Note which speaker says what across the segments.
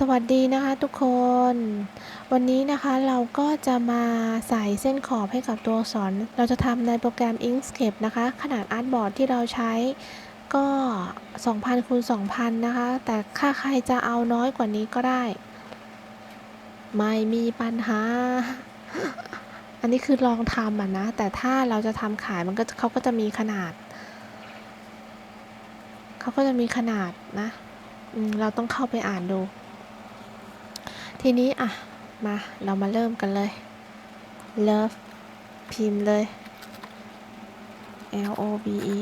Speaker 1: สวัสดีนะคะทุกคน วันนี้นะคะเราก็จะมาใส่เส้นขอบให้กับตัวอักษร เราจะทำในโปรแกรม Inkscape นะคะ ขนาดอาร์ตบอร์ดที่เราใช้ก็ 2,000คูณ2,000 นะคะ แต่ถ้าใครจะเอาน้อยกว่านี้ก็ได้ ไม่มีปัญหา อันนี้คือลองทำอะนะ แต่ถ้าเราจะทำขายมันก็เขาก็จะมีขนาด เขาก็จะมีขนาดนะเราต้องเข้าไปอ่านดู ทีนี้อะ มาเรามาเริ่มกันเลย love พิมพ์เลย L O V E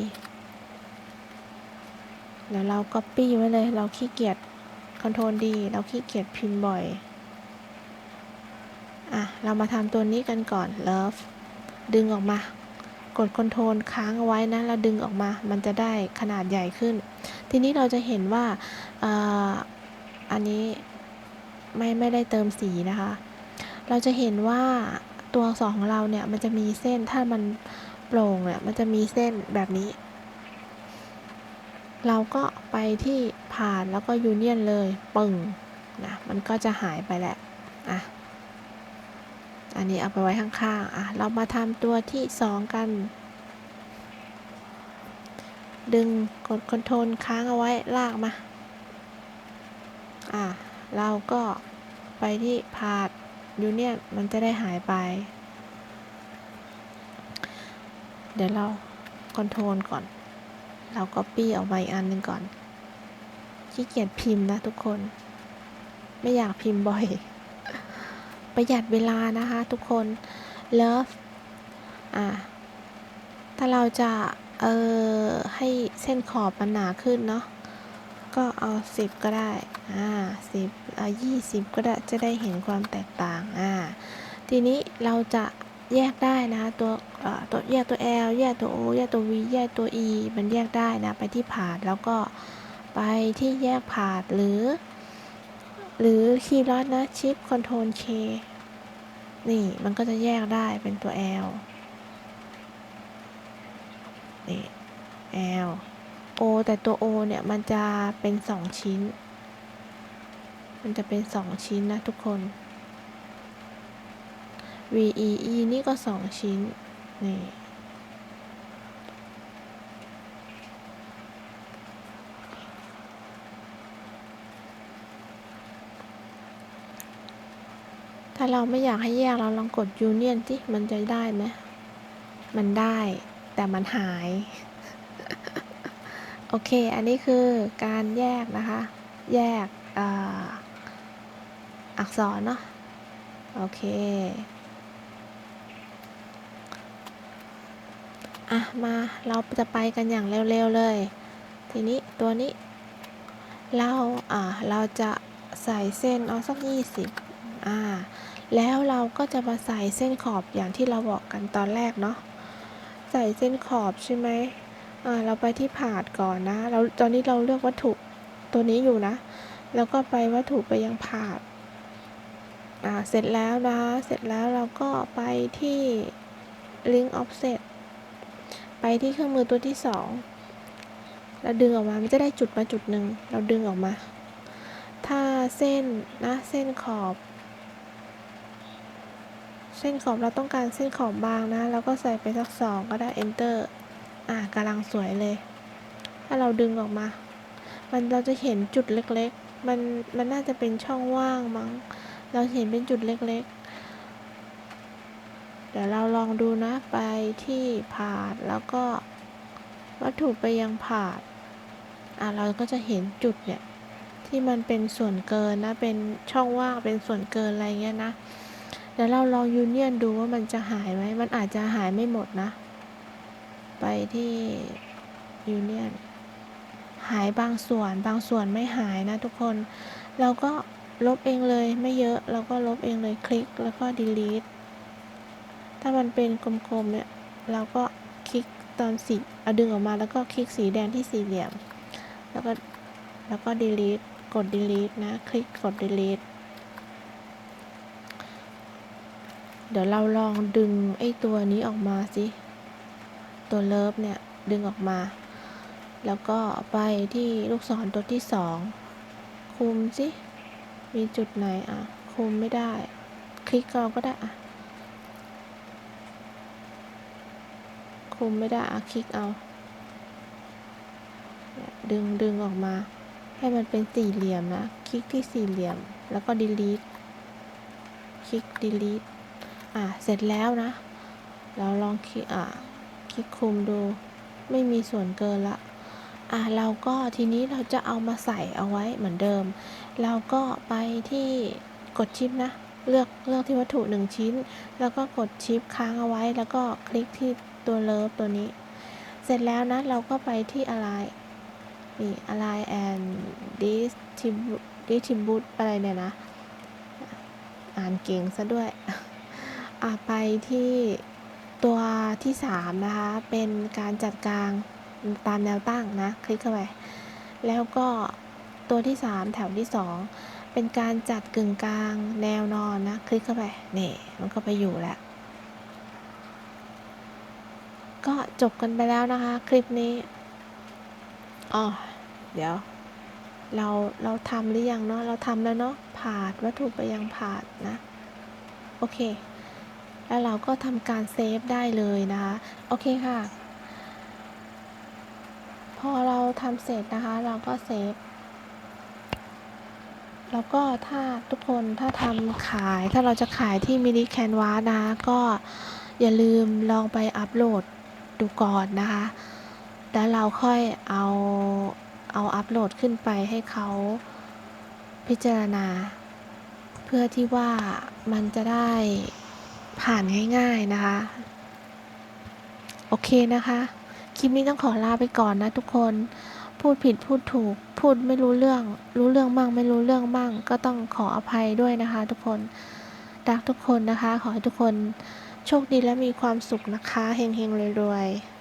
Speaker 1: แล้วเรา copy ไว้เลย เราขี้เกียจ Ctrl D เราขี้เกียจพิมพ์บ่อย อะ เรามาทำตัวนี้กันก่อน love ดึงออกมา กด Ctrl ค้างเอาไว้นะ แล้วดึงออกมา มันจะได้ขนาดใหญ่ขึ้น ทีนี้เราจะเห็นว่าอ่าอันนี้ ไม่ไม่ได้เติมสีนะคะ เราจะเห็นว่าตัวอักษรของเราเนี่ยมันจะมีเส้นถ้ามันโปร่งเนี่ยมันจะมีเส้นแบบนี้ เราก็ไปที่ผ่านแล้วก็ยูเนียนเลยปึ่งนะมันก็จะหายไปแหละอะอันนี้เอาไปไว้ข้างๆอะเรามาทำตัวที่สองกัน ดึงกดคอนโทรลค้างเอาไว้ลากมาอะเราก็ ไปที่พาดยูเนียมันจะได้หายไป เดี๋ยวเราคอนโทรลก่อน เราก็ปี้ออกมาอีกอันหนึ่งก่อน ขี้เกียจพิมพ์นะทุกคน ไม่อยากพิมพ์บ่อย ประหยัดเวลานะคะทุกคน love อะ ถ้าเราจะเออให้เส้นขอบมันหนาขึ้นเนาะ ก็เอา10ก็ได้ อ่า10เอา20ก็ได้จะได้เห็นความแตกต่างอ่าทีนี้เราจะแยกได้นะตัวตัวแยกตัว L แยกตัว O แยกตัว V แยกตัว E มันแยกได้นะไปที่ผาดแล้วก็ไปที่แยกผาดหรือ หรือคีย์ลัดนะชิปคอนโทรล K นี่มันก็จะแยกได้เป็นตัว L นี่ L O แต่ตัว O เนี่ย มันจะเป็นสองชิ้น มันจะเป็นสองชิ้นนะทุกคน V E E นี่ก็สองชิ้น นี่ ถ้าเราไม่อยากให้แยกเราลองกด Union ที่มันจะได้ไหม มันได้ แต่มันหายโอเค อันนี้คือการแยกนะคะ แยกอ่า อักษรเนาะโอเคอะมาเราจะไปกันอย่างเร็วๆเลย ทีนี้ตัวนี้ เราอ่าเราจะใส่เส้นเอาสัก 20อ่าแล้วเราก็จะมาใส่เส้นขอบอย่างที่เราบอกกันตอนแรกเนาะใส่เส้นขอบใช่ไหมอ่าเราไปที่ผาดก่อนนะเราตอนนี้เราเลือกวัตถุตัวนี้อยู่นะ แล้วก็ไปวัตถุไปยังผาด อ่าเสร็จแล้วนะ เสร็จแล้วเราก็ไปที่ link offset ไปที่เครื่องมือตัวที่สองแล้วดึงออกมา มันจะได้จุดมาจุดหนึ่ง เราดึงออกมา ถ้าเส้นนะเส้นขอบ เส้นขอบเราต้องการเส้นขอบบางนะ เราก็ใส่ไปสักสองก็ได้ enter อ่ากำลังสวยเลย ถ้าเราดึงออกมา มันเราจะเห็นจุดเล็กๆ มันมันน่าจะเป็นช่องว่างมั้ง เราเห็นเป็นจุดเล็กๆ เดี๋ยวเราลองดูนะไปที่ผาดแล้วก็วัตถุไปยังผาดอ่าเราก็จะเห็นจุดเนี่ยที่มันเป็นส่วนเกินนะ เป็นช่องว่างเป็นส่วนเกินอะไรเงี้ยนะเดี๋ยวเราลองยูเนียนดูว่ามันจะหายไหมมันอาจจะหายไม่หมดนะ ไปที่ยูเนียนหายบางส่วนบางส่วนไม่หายนะทุกคน เราก็ ลบเองเลยไม่เยอะเราก็ลบเองเลยคลิกแล้วก็ delete ถ้ามันเป็นกลมๆเนี่ยเราก็คลิกตอนสีเอาดึงออกมาแล้วก็คลิกสีแดงที่สี่เหลี่ยม แล้วก็แล้วก็ delete กด delete นะ คลิกกด delete เดี๋ยวเราลองดึงไอ้ตัวนี้ออกมาสิ ตัวเลิฟเนี่ย ดึงออกมา แล้วก็ไปที่ลูกศรตัวที่สองคุมสิ มีจุดไหนอะคุมไม่ได้ คลิกเอาก็ได้อะคุมไม่ได้อะคลิกเอา ดึงดึงออกมา ให้มันเป็นสี่เหลี่ยมนะ คลิกที่สี่เหลี่ยม แล้วก็ delete คลิก delete อะ เสร็จแล้วนะ เราลองคลิกอะ คลิกคุมดู ไม่มีส่วนเกินละ อะเราก็ทีนี้เราจะเอามาใส่เอาไว้เหมือนเดิม เราก็ไปที่กดชิปนะ เลือกเลือกที่วัตถุหนึ่งชิ้น แล้วก็กดชิปค้างเอาไว้ แล้วก็คลิกที่ตัวเลิฟตัวนี้ เสร็จแล้วนะเราก็ไปที่อะไรนี่ align and distribute distribute อะไรเนี่ยนะ อ่านเก่งซะด้วย อะไปที่ตัวที่ 3 นะคะ เป็นการจัดกลาง ตามแนวตั้งนะ คลิกเข้าไป แล้วก็ตัวที่ 3 แถวที่ 2 เป็นการจัดกึ่งกลางแนวนอนนะ คลิกเข้าไปนี่มันก็ไปอยู่แล้ว ก็จบกันไปแล้วนะคะ คลิปนี้อ๋อเดี๋ยว เราเราทำหรือยังเนาะเราทำแล้วเนาะผ่านวัตถุไปยังผ่านนะ โอเค แล้วเราก็ทำการเซฟได้เลยนะคะ โอเคค่ะ อเราทำเสร็จนะคะ เราก็เซฟ แล้วก็ถ้าทุกคนถ้าทำขายถ้าเราจะขายที่มินิแคนวาสนะคะก็อย่าลืมลองไปอัปโหลดดูก่อนนะคะ แล้วเราค่อยเอาเอาอัปโหลดขึ้นไปให้เขาพิจารณา เพื่อที่ว่ามันจะได้ผ่านง่าย ๆนะคะ โอเคนะคะ คลิปนี้ต้องขอลาไปก่อนนะทุกคน พูดผิดพูดถูก พูดไม่รู้เรื่อง รู้เรื่องมั่งไม่รู้เรื่องมั่งก็ต้องขออภัยด้วยนะคะ ทุกคน รักทุกคนนะคะ ขอให้ทุกคนโชคดีและมีความสุขนะคะ เฮงๆรวยๆ